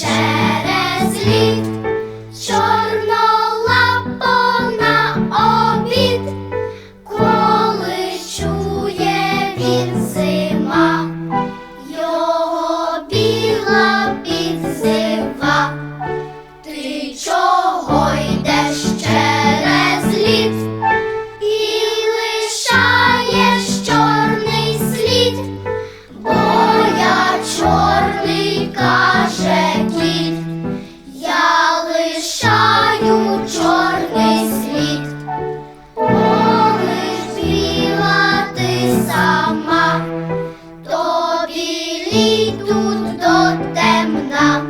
через лід, чорнолапо на обід, коли чує він. Живі тут до темна.